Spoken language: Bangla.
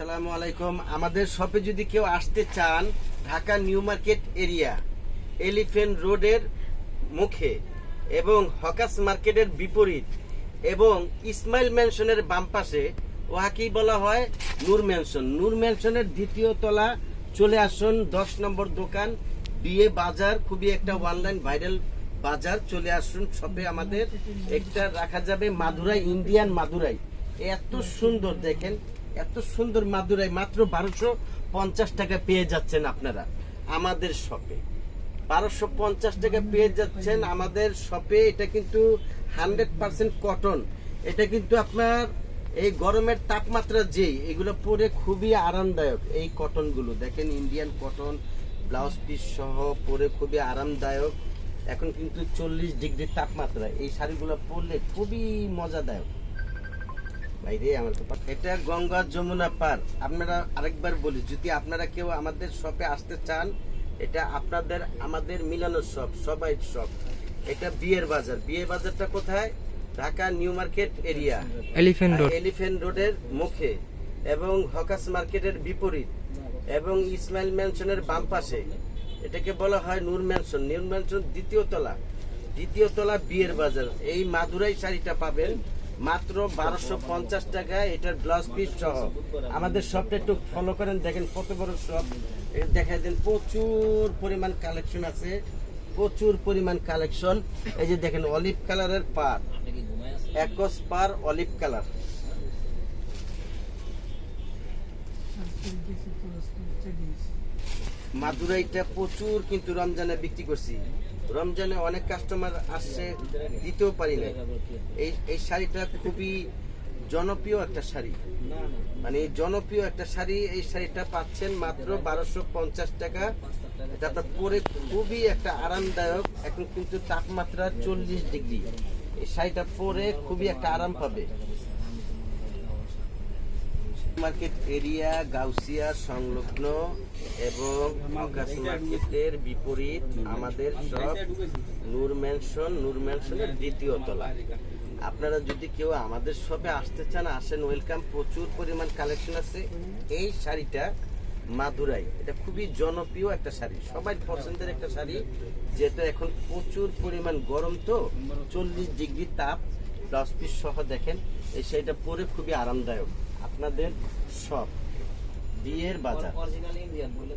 আসসালামু আলাইকুম। আমাদের শপে যদি কেউ আসতে চান, Dhaka new market area elephant রোডের মুখে এবং হকাস মার্কেটের বিপরীত এবং ইসমাইল ম্যানশনের বাম পাশে, ওহাকেই বলা হয় নূর ম্যানশন। নূর ম্যানশনের দ্বিতীয় তলা, চলে আসুন দশ নম্বর দোকান, বিয়ে বাজার, খুবই একটা অনলাইন ভাইরাল বাজার। চলে আসুন শপে আমাদের। একটা রাখা যাবে মাদুরাই, ইন্ডিয়ান মাদুরাই। এত সুন্দর, দেখেন এত সুন্দর মাদুরাই মাত্র বারোশো পঞ্চাশ টাকা পেয়ে যাচ্ছেন আপনারা আমাদের শপে। বারোশো পঞ্চাশ টাকা পেয়ে যাচ্ছেন আমাদের শপে। এটা কিন্তু হান্ড্রেড পার্সেন্ট কটন। এটা কিন্তু আপনার এই গরমের তাপমাত্রা যেই, এগুলো পরে খুবই আরামদায়ক এই কটনগুলো। দেখেন ইন্ডিয়ান কটন, ব্লাউজ পিস সহ পরে খুবই আরামদায়ক। এখন কিন্তু চল্লিশ ডিগ্রি তাপমাত্রা। এই শাড়িগুলো পরলে খুবই মজাদায়ক। বাইরে আমার তো এটা গঙ্গা যমুনা পার। আপনারা আরেকবার বলি যদি আপনারা কেউ আমাদের শপে আসতে চান এটা আপনাদের আমাদের মিলানোর শপ সবাই শপ। এটা বিয়ের বাজার। বিয়ের বাজারটা কোথায়? Dhaka new market area. Elephant road. Elephant রোডের মুখে এবং হকাস মার্কেটের বিপরীত এবং ইসমাইল ম্যানশনের বাম পাশে। এটাকে বলা হয় নূর ম্যানশন নূর ম্যানশন দ্বিতীয় তলা। দ্বিতীয় তলা বিয়ের বাজার। এই মাদুরাই শাড়িটা পাবেন। মাত্র বারোশো পঞ্চাশ টাকা এটার ব্লাউজ পিস সহ। আমাদের শপটা একটু ফলো করেন, দেখেন কত বড় শপ দেখা দেন, প্রচুর পরিমাণ কালেকশন আছে, প্রচুর পরিমাণ কালেকশন এই যে দেখেন অলিভ কালারের পার একস পার অলিভ কালার মাদুরাইটা প্রচুর কিন্তু রমজানে বিক্রি করছি। রমজানে অনেক কাস্টমার আসছে, দিতেও পারি না এই এই শাড়িটা খুবই জনপ্রিয় একটা শাড়ি। মানে জনপ্রিয় একটা শাড়ি, এই শাড়িটা পাচ্ছেন মাত্র বারোশো পঞ্চাশ টাকা। এটা আপনার পরে খুবই একটা আরামদায়ক, এখন কিন্তু তাপমাত্রা চল্লিশ ডিগ্রি। এই শাড়িটা পরে খুবই একটা আরাম পাবে। মার্কেট এরিয়া গাউসিয়া সংলগ্ন এবং আকাশ মার্কেটের বিপরীত আমাদের সব নূর ম্যানশন নূর ম্যানশনের দ্বিতীয় তলা। আপনারা যদি কেউ আমাদের শপে আসতে চান, আসেন, ওয়েলকাম। প্রচুর পরিমাণ কালেকশন আছে। এই শাড়িটা মাদুরাই। এটা খুবই জনপ্রিয় একটা শাড়ি। সবাই পছন্দের একটা শাড়ি, যেটা এখন প্রচুর পরিমাণ গরম তো, চল্লিশ ডিগ্রি তাপ ব্লাউজ পিস সহ দেখেন। এই শাড়িটা পরে খুবই আরামদায়ক। আপনাদের সব। বিয়ের বাজার। অরিজিনাল ইন্ডিয়ান বলে